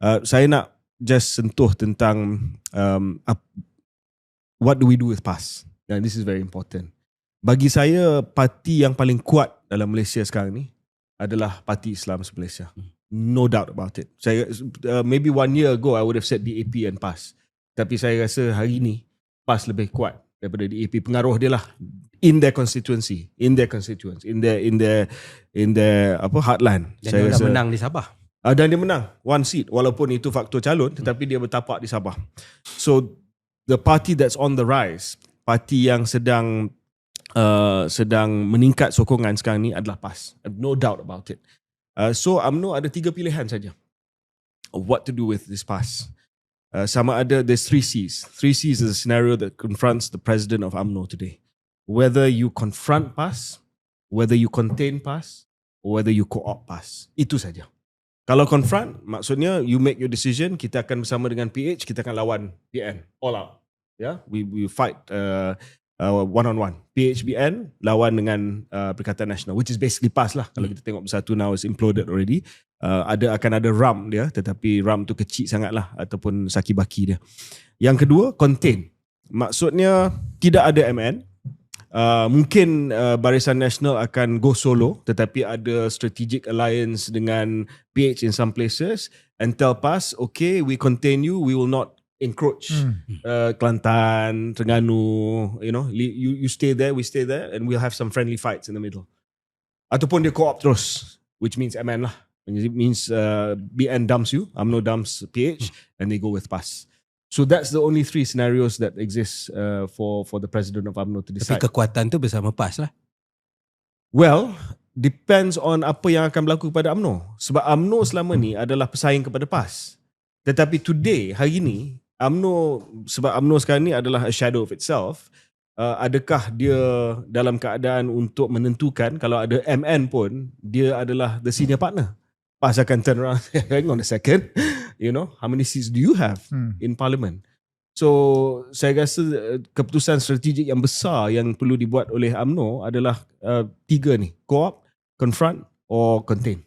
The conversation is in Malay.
Uh, saya nak just sentuh tentang um, up, what do we do with PAS. And this is very important. Bagi saya, parti yang paling kuat dalam Malaysia sekarang ni adalah Parti Islam Malaysia. No doubt about it. Saya uh, maybe one year ago I would have said DAP and PAS. Tapi saya rasa hari ni PAS lebih kuat daripada DAP. Pengaruh dia lah in their constituency, in their constituents, in their in their in their apa heartland. Dan saya dia rasa dah menang di Sabah. Uh, dan dia menang one seat walaupun itu faktor calon tetapi dia bertapak di Sabah. So the party that's on the rise, parti yang sedang uh, sedang meningkat sokongan sekarang ni adalah PAS. No doubt about it. Uh, so UMNO ada tiga pilihan saja. What to do with this PAS. Uh, sama ada there's three C's. Three C's is a scenario that confronts the president of UMNO today. Whether you confront PAS, whether you contain PAS, or whether you co-opt PAS. Itu saja. Kalau confront, maksudnya you make your decision, kita akan bersama dengan PH, kita akan lawan PN. All out. Yeah, we we fight uh, uh, one on one. PHBN lawan dengan uh, Perikatan Nasional, which is basically PAS lah. Kalau kita tengok bersatu now is imploded already. Uh, ada akan ada RAM dia, tetapi RAM tu kecil sangat lah ataupun saki baki dia. Yang kedua, contain. Maksudnya tidak ada MN. Uh, mungkin uh, Barisan Nasional akan go solo tetapi ada strategic alliance dengan PH in some places and tell PAS okay we contain you we will not encroach Hmm. uh, Kelantan, Terengganu, you know, you you stay there, we stay there, and we'll have some friendly fights in the middle. Ataupun dia co-op terus, which means MN lah. It means uh, BN dumps you, UMNO dumps PH, and they go with PAS. So that's the only three scenarios that exist uh, for for the president of UMNO to Tapi decide. kekuatan tu bersama PAS lah. Well, depends on apa yang akan berlaku kepada UMNO. Sebab UMNO selama ni adalah pesaing kepada PAS. Tetapi today, hari ni, UMNO, sebab UMNO sekarang ni adalah a shadow of itself, uh, adakah dia dalam keadaan untuk menentukan kalau ada MN pun, dia adalah the senior partner. PAS akan turn around, hang on a second, you know, how many seats do you have Hmm. in parliament? So saya rasa uh, keputusan strategik yang besar yang perlu dibuat oleh AMNO adalah uh, tiga ni, co-op, confront or contain.